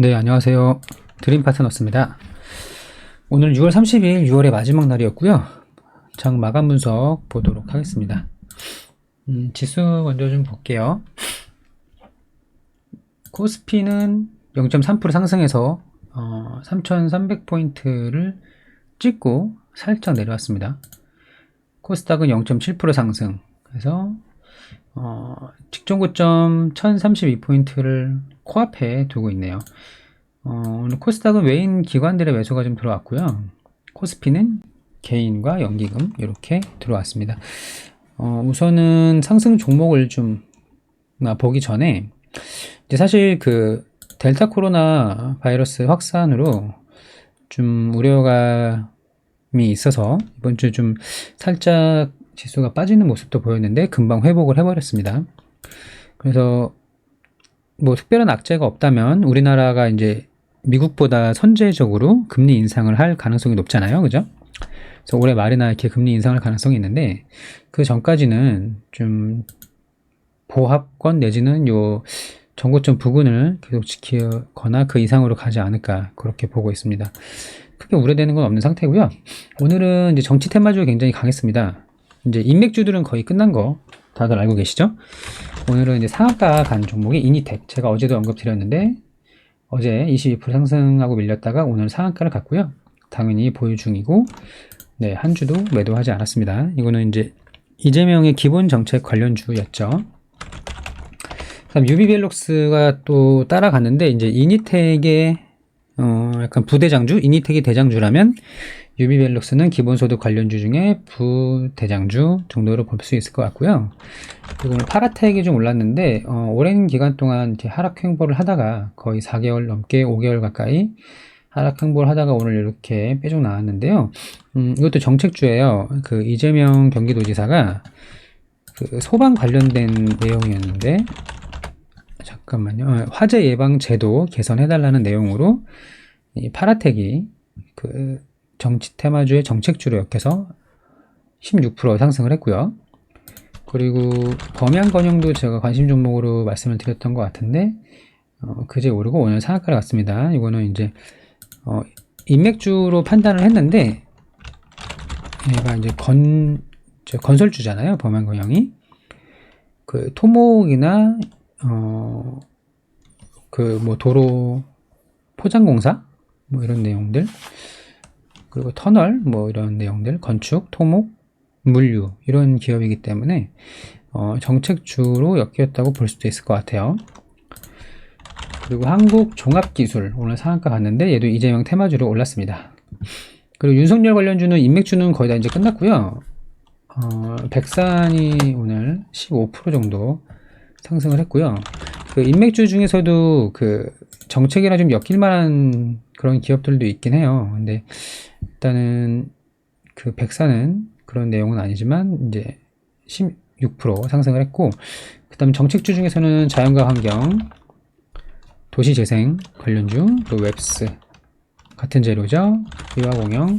네, 안녕하세요. 드림 파트너스입니다. 오늘 6월 30일 6월의 마지막 날이었고요. 장 마감 분석 보도록 하겠습니다. 음, 지수 먼저 좀 볼게요. 코스피는 0.3% 상승해서 어, 3,300포인트를 찍고 살짝 내려왔습니다. 코스닥은 0.7% 상승. 그래서 어, 직전 고점 1032포인트를 코앞에 두고 있네요. 어, 오늘 코스닥은 외인 기관들의 매수가 좀 들어왔고요. 코스피는 개인과 연기금 이렇게 들어왔습니다. 어, 우선은 상승 종목을 좀 아, 보기 전에 이제 사실 그 델타 코로나 바이러스 확산으로 좀 우려감이 있어서 이번 주 좀 살짝 지수가 빠지는 모습도 보였는데 금방 회복을 해버렸습니다. 그래서 뭐 특별한 악재가 없다면 우리나라가 이제 미국보다 선제적으로 금리 인상을 할 가능성이 높잖아요. 그죠? 그래서 올해 말이나 이렇게 금리 인상할 가능성이 있는데 그 전까지는 좀 보합권 내지는 요 정고점 부근을 계속 지키거나 그 이상으로 가지 않을까 그렇게 보고 있습니다. 크게 우려되는 건 없는 상태고요. 오늘은 이제 정치 테마주가 굉장히 강했습니다. 이제 인맥주들은 거의 끝난 거 다들 알고 계시죠? 오늘은 이제 상한가 간 종목이 이니텍. 제가 어제도 언급드렸는데 어제 22% 상승하고 밀렸다가 오늘 상한가를 갔고요. 당연히 보유 중이고 네, 한 주도 매도하지 않았습니다. 이거는 이제 이재명의 기본 정책 관련 주였죠. 그다음 유비벨록스가 또 따라갔는데 이제 이니텍의 어 약간 부대장주, 이니텍이 대장주라면 유비벨록스는 기본소득 관련주 중에 부대장주 정도로 볼 수 있을 것 같고요. 그리고 오늘 파라텍이 좀 올랐는데 어, 오랜 기간 동안 이렇게 하락 횡보를 하다가 거의 4개월 넘게 5개월 가까이 하락 횡보를 하다가 오늘 이렇게 빼쭉 나왔는데요. 음, 이것도 정책주예요. 그 이재명 경기도지사가 그 소방 관련된 내용이었는데 잠깐만요. 어, 화재 예방 제도 개선해달라는 내용으로 이 파라텍이 그 정치 테마주의 정책주로 엮여서 16% 상승을 했고요. 그리고 범양건영도 제가 관심 종목으로 말씀을 드렸던 것 같은데 어, 그제 오르고 오늘 상한가를 갔습니다. 이거는 이제 어, 인맥주로 판단을 했는데 얘가 이제 건 건설주잖아요. 범양건영이 그 토목이나 어, 그 뭐 도로 포장 공사 뭐 이런 내용들 그리고 터널 뭐 이런 내용들 건축 토목 물류 이런 기업이기 때문에 어, 정책주로 엮였다고 볼 수도 있을 것 같아요. 그리고 한국 종합기술 오늘 상한가 갔는데 얘도 이재명 테마주로 올랐습니다. 그리고 윤석열 관련주는 인맥주는 거의 다 이제 끝났고요. 어, 백산이 오늘 15% 정도 상승을 했고요. 그 인맥주 중에서도 그 정책이랑 좀 엮일 만한 그런 기업들도 있긴 해요. 근데 일단은 그 백사는 그런 내용은 아니지만 이제 16% 상승을 했고 그다음 정책주 중에서는 자연과 환경, 도시재생 관련주, 또 웹스 같은 재료죠. 이화공영.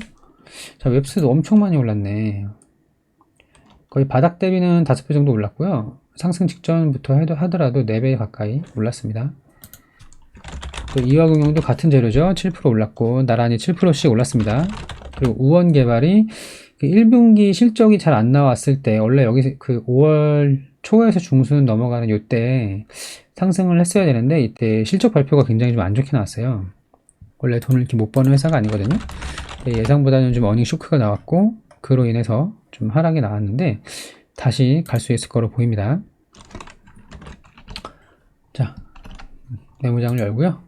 자 웹스도 엄청 많이 올랐네. 거의 바닥 대비는 5배 정도 올랐고요. 상승 직전부터 해도 하더라도 4배 가까이 올랐습니다. 또 이화공영도 같은 재료죠. 7% 올랐고 나란히 7%씩 올랐습니다. 그리고 우원 개발이 1분기 그 실적이 잘 안 나왔을 때 원래 여기 그 5월 초에서 중순 넘어가는 요때 상승을 했어야 되는데 이때 실적 발표가 굉장히 좀 안 좋게 나왔어요. 원래 돈을 이렇게 못 버는 회사가 아니거든요. 예상보다는 좀 어닝 쇼크가 나왔고 그로 인해서 좀 하락이 나왔는데 다시 갈 수 있을 거로 보입니다. 자, 메모장을 열고요.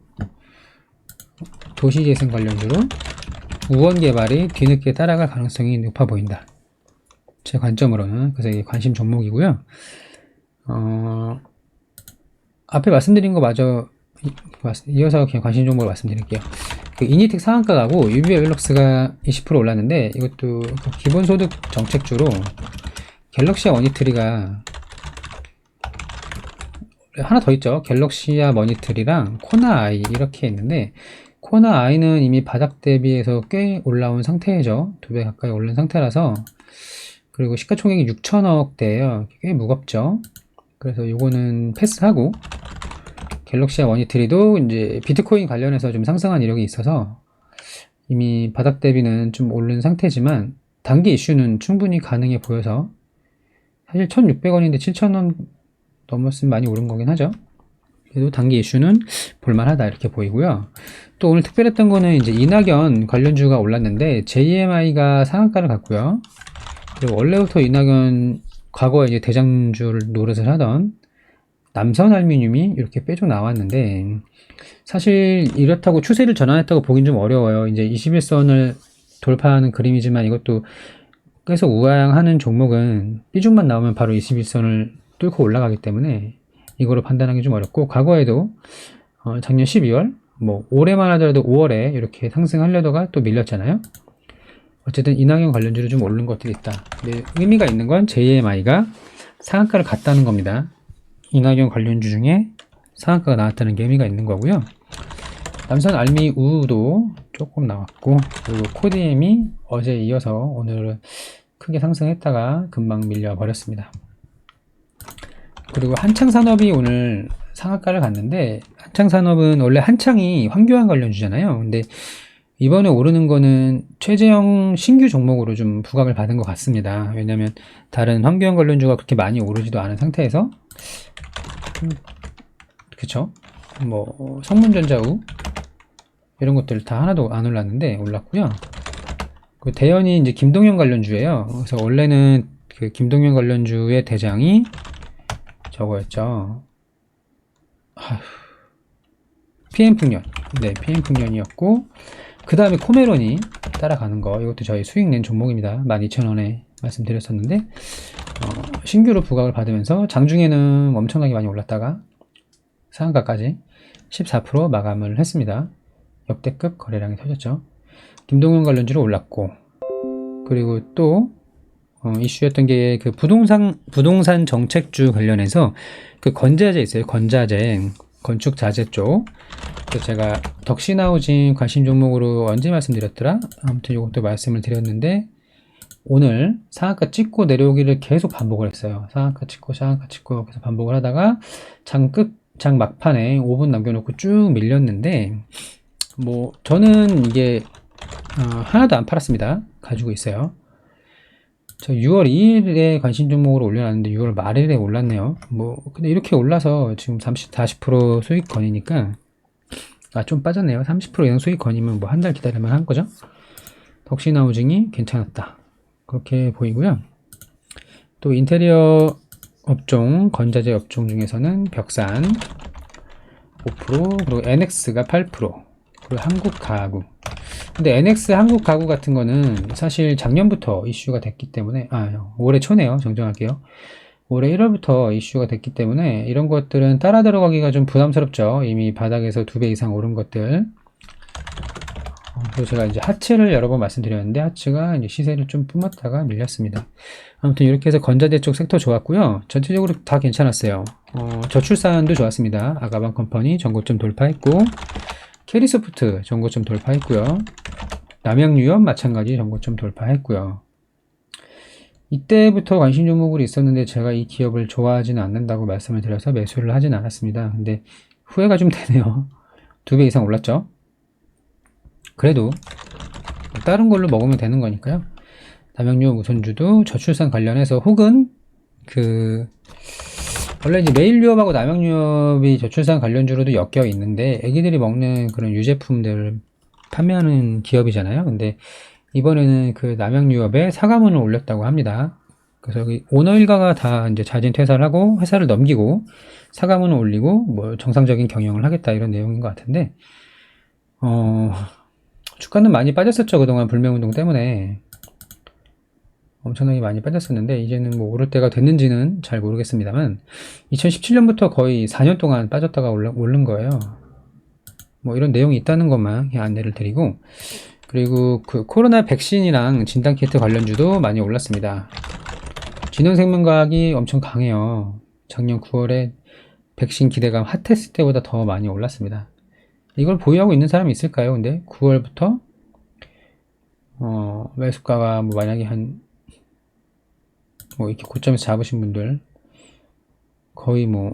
도시재생 관련주로 우원 개발이 뒤늦게 따라갈 가능성이 높아 보인다. 제 관점으로는 그래서 이게 관심 종목이고요. 어, 앞에 말씀드린 거 마저 이어서 그냥 관심 종목을 말씀드릴게요. 그 이니텍 상한가 가고 유비웰럭스가 20% 올랐는데 이것도 그 기본소득 정책주로 갤럭시아 머니트리가 하나 더 있죠. 갤럭시아 머니트리랑 코나 아이 이렇게 있는데 코나 아이는 이미 바닥 대비해서 꽤 올라온 상태죠. 두 배 가까이 오른 상태라서 그리고 시가총액이 6천억대예요. 꽤 무겁죠. 그래서 요거는 패스하고 갤럭시와 머니트리도 이제 비트코인 관련해서 좀 상승한 이력이 있어서 이미 바닥 대비는 좀 오른 상태지만 단기 이슈는 충분히 가능해 보여서 사실 1,600원인데 7,000원 넘었으면 많이 오른 거긴 하죠. 그래도 단기 이슈는 볼만하다 이렇게 보이고요. 또 오늘 특별했던 거는 이제 이낙연 관련주가 올랐는데 JMI가 상한가를 갔고요. 그리고 원래부터 이낙연 과거에 이제 대장주를 노릇을 하던 남선 알미늄이 이렇게 빼져 나왔는데 사실 이렇다고 추세를 전환했다고 보긴 좀 어려워요. 이제 21선을 돌파하는 그림이지만 이것도 계속 우하향하는 종목은 삐죽만 나오면 바로 21선을 뚫고 올라가기 때문에 이거로 판단하기 좀 어렵고 과거에도 어, 작년 12월 뭐 올해만 하더라도 5월에 이렇게 상승하려다가 또 밀렸잖아요. 어쨌든 이낙연 관련주로 좀 오른 것들이 있다. 의미가 있는 건 JMI가 상한가를 갔다는 겁니다. 이낙연 관련주 중에 상한가가 나왔다는 게 의미가 있는 거고요. 남선 알미 우도 조금 나왔고 그리고 코디엠이 어제 이어서 오늘은 크게 상승했다가 금방 밀려 버렸습니다. 그리고 한창산업이 오늘 상한가를 갔는데 한창산업은 원래 한창이 황교안 관련주잖아요. 근데 이번에 오르는 거는 최재형 신규 종목으로 좀 부각을 받은 것 같습니다. 왜냐면 다른 환경 관련주가 그렇게 많이 오르지도 않은 상태에서 음, 그쵸? 뭐 성문전자우 이런 것들 다 하나도 안 올랐는데 올랐고요. 그 대연이 이제 김동현 관련주예요. 그래서 원래는 그 김동현 관련주의 대장이 저거였죠. 아휴. PM 풍년. 네, PM 풍년이었고 그 다음에 코메론이 따라가는 거 이것도 저희 수익 낸 종목입니다. 12,000원에 말씀드렸었는데 어, 신규로 부각을 받으면서 장중에는 엄청나게 많이 올랐다가 상한가까지 14% 마감을 했습니다. 역대급 거래량이 터졌죠. 김동현 관련주로 올랐고 그리고 또 어, 이슈였던 게 그 부동산 부동산 정책주 관련해서 그 건자재 있어요. 건자재 건축 자재 쪽. 제가 덕시나우진 관심 종목으로 언제 말씀드렸더라? 아무튼 이것도 말씀을 드렸는데 오늘 상한가 찍고 내려오기를 계속 반복을 했어요. 상한가 찍고 상한가 찍고 계속 반복을 하다가 장 끝, 장 막판에 5분 남겨놓고 쭉 밀렸는데 뭐 저는 이게 어, 하나도 안 팔았습니다. 가지고 있어요. 저 6월 2일에 관심 종목으로 올려놨는데 6월 말일에 올랐네요. 뭐 근데 이렇게 올라서 지금 30, 40% 수익권이니까 아 좀 빠졌네요. 30% 이상 수익권이면 뭐 한 달 기다리면 한 거죠. 덕시나우징이 괜찮았다. 그렇게 보이고요. 또 인테리어 업종, 건자재 업종 중에서는 벽산 5% 그리고 NX가 8% 그리고 한국 가구. 근데 NX 한국 가구 같은 거는 사실 작년부터 이슈가 됐기 때문에 아 올해 초네요. 정정할게요. 올해 1월부터 이슈가 됐기 때문에 이런 것들은 따라 들어가기가 좀 부담스럽죠. 이미 바닥에서 두 배 이상 오른 것들. 어, 그리고 제가 이제 하츠를 여러 번 말씀드렸는데 하츠가 이제 시세를 좀 뿜었다가 밀렸습니다. 아무튼 이렇게 해서 건자재 쪽 섹터 좋았고요. 전체적으로 다 괜찮았어요. 어, 저출산도 좋았습니다. 아가방 컴퍼니 전고점 돌파했고 캐리소프트 전고점 돌파했고요. 남양유업 마찬가지 전고점 돌파했고요. 이때부터 관심 종목으로 있었는데 제가 이 기업을 좋아하지는 않는다고 말씀을 드려서 매수를 하진 않았습니다. 근데 후회가 좀 되네요. 두 배 이상 올랐죠? 그래도 다른 걸로 먹으면 되는 거니까요. 남양유업 우선주도 저출산 관련해서 혹은 그 원래 이제 메일 유업하고 남양 유업이 저출산 관련주로도 엮여 있는데 애기들이 먹는 그런 유제품들을 판매하는 기업이잖아요. 근데 이번에는 그 남양 유업에 사과문을 올렸다고 합니다. 그래서 오너 일가가 다 이제 자진 퇴사를 하고 회사를 넘기고 사과문을 올리고 뭐 정상적인 경영을 하겠다 이런 내용인 것 같은데 어 주가는 많이 빠졌었죠 그동안 불매운동 때문에 엄청나게 많이 빠졌었는데 이제는 뭐 오를 때가 됐는지는 잘 모르겠습니다만 2017년부터 거의 4년 동안 빠졌다가 올라, 오른 거예요. 뭐 이런 내용이 있다는 것만 안내를 드리고 그리고 그 코로나 백신이랑 진단키트 관련주도 많이 올랐습니다. 진흥생명과학이 엄청 강해요. 작년 9월에 백신 기대감 핫했을 때보다 더 많이 올랐습니다. 이걸 보유하고 있는 사람이 있을까요? 근데 9월부터 어, 매수가가 뭐 만약에 한 뭐 이렇게 고점에서 잡으신 분들 거의 뭐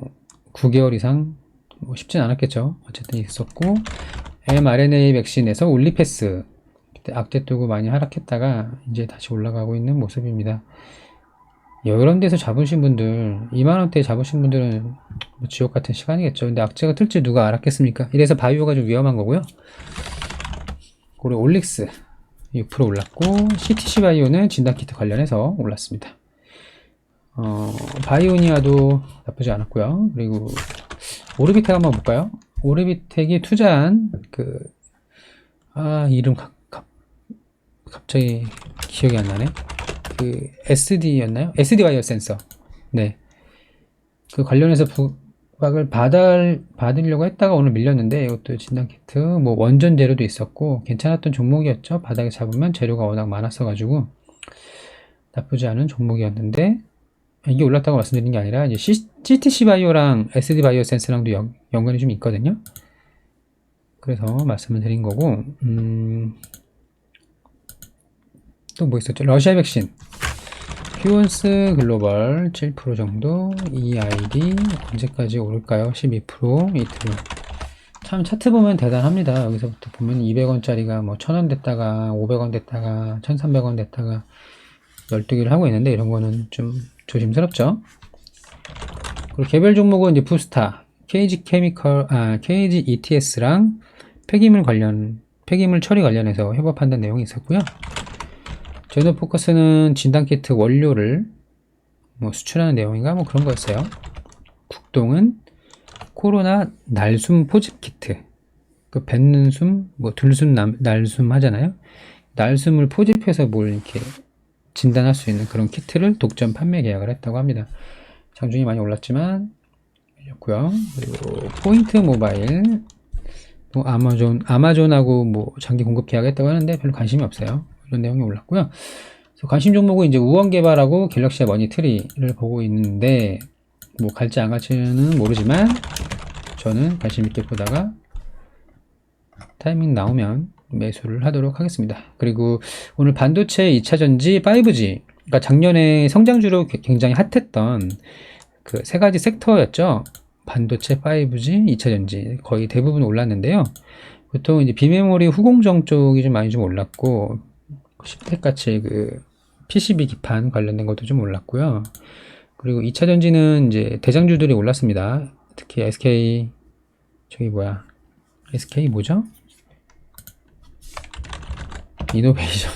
9개월 이상 뭐 쉽진 않았겠죠. 어쨌든 있었고 mRNA 백신에서 올리패스 그때 악재 뜨고 많이 하락했다가 이제 다시 올라가고 있는 모습입니다. 이런 데서 잡으신 분들 2만 원대 잡으신 분들은 뭐 지옥 같은 시간이겠죠. 근데 악재가 뜰지 누가 알았겠습니까? 이래서 바이오가 좀 위험한 거고요. 그리고 올릭스 6% 올랐고 CTC 바이오는 진단키트 관련해서 올랐습니다. 어, 바이오니아도 나쁘지 않았고요. 그리고 오르비텍 한번 볼까요? 오르비텍이 투자한 그, 아, 이름 가, 가, 갑자기 기억이 안 나네. 그, SD였나요? SD 바이오 센서. 네. 그 관련해서 부박을 받을, 받으려고 했다가 오늘 밀렸는데, 이것도 진단 키트, 뭐 원전 재료도 있었고, 괜찮았던 종목이었죠. 바닥에 잡으면 재료가 워낙 많았어가지고, 나쁘지 않은 종목이었는데, 이게 올랐다고 말씀드린 게 아니라 이제 C, GTC 바이오랑 SD 바이오 센스랑도 연, 연관이 좀 있거든요. 그래서 말씀을 드린 거고 음, 또 뭐 있었죠? 러시아 백신 퓨온스 글로벌 7% 정도 EID 언제까지 오를까요? 12% 이틀 참 차트 보면 대단합니다. 여기서부터 보면 200원짜리가 뭐 1000원 됐다가 500원 됐다가 1300원 됐다가 12개를 하고 있는데 이런 거는 좀 조심스럽죠. 그리고 개별 종목은 이제 부스타, KG 케미컬, 아, KG ETS랑 폐기물 관련, 폐기물 처리 관련해서 협업한다는 내용이 있었고요. 제노 포커스는 진단키트 원료를 뭐 수출하는 내용인가 뭐 그런 거였어요. 국동은 코로나 날숨 포집 키트. 그 뱉는 숨, 뭐 들숨, 남- 날숨 하잖아요. 날숨을 포집해서 뭘 이렇게 진단할 수 있는 그런 키트를 독점 판매 계약을 했다고 합니다. 장중이 많이 올랐지만 올렸고요. 그리고 포인트 모바일 뭐 아마존 아마존하고 뭐 장기 공급 계약했다고 하는데 별로 관심이 없어요. 이런 내용이 올랐고요. 관심 종목은 이제 우원 개발하고 갤럭시 머니 트리를 보고 있는데 뭐 갈지 안 갈지는 모르지만 저는 관심 있게 보다가 타이밍 나오면 매수를 하도록 하겠습니다. 그리고 오늘 반도체 2차 전지 5G, 그러니까 작년에 성장주로 게- 굉장히 핫했던 그 세 가지 섹터였죠. 반도체 5G, 2차 전지 거의 대부분 올랐는데요. 보통 이제 비메모리 후공정 쪽이 좀 많이 좀 올랐고 10대 같이 그 PCB 기판 관련된 것도 좀 올랐고요. 그리고 2차 전지는 이제 대장주들이 올랐습니다. 특히 SK 저기 뭐야? SK 뭐죠? 이노베이션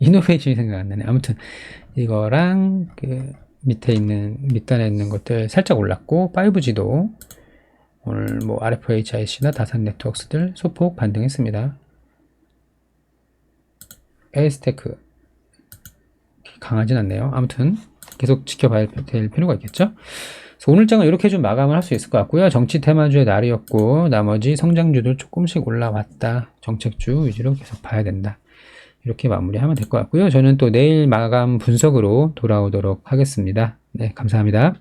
이노베이션이 생각 안 나네. 아무튼 이거랑 그 밑에 있는 밑단에 있는 것들 살짝 올랐고 5G도 오늘 뭐 RFHIC나 다산 네트워크스들 소폭 반등했습니다. 에이스테크. 강하진 않네요. 아무튼 계속 지켜봐야 될 필요가 있겠죠? 오늘 장은 이렇게 좀 마감을 할 수 있을 것 같고요. 정치 테마주의 날이었고 나머지 성장주도 조금씩 올라왔다. 정책주 위주로 계속 봐야 된다 이렇게 마무리하면 될 것 같고요. 저는 또 내일 마감 분석으로 돌아오도록 하겠습니다. 네, 감사합니다.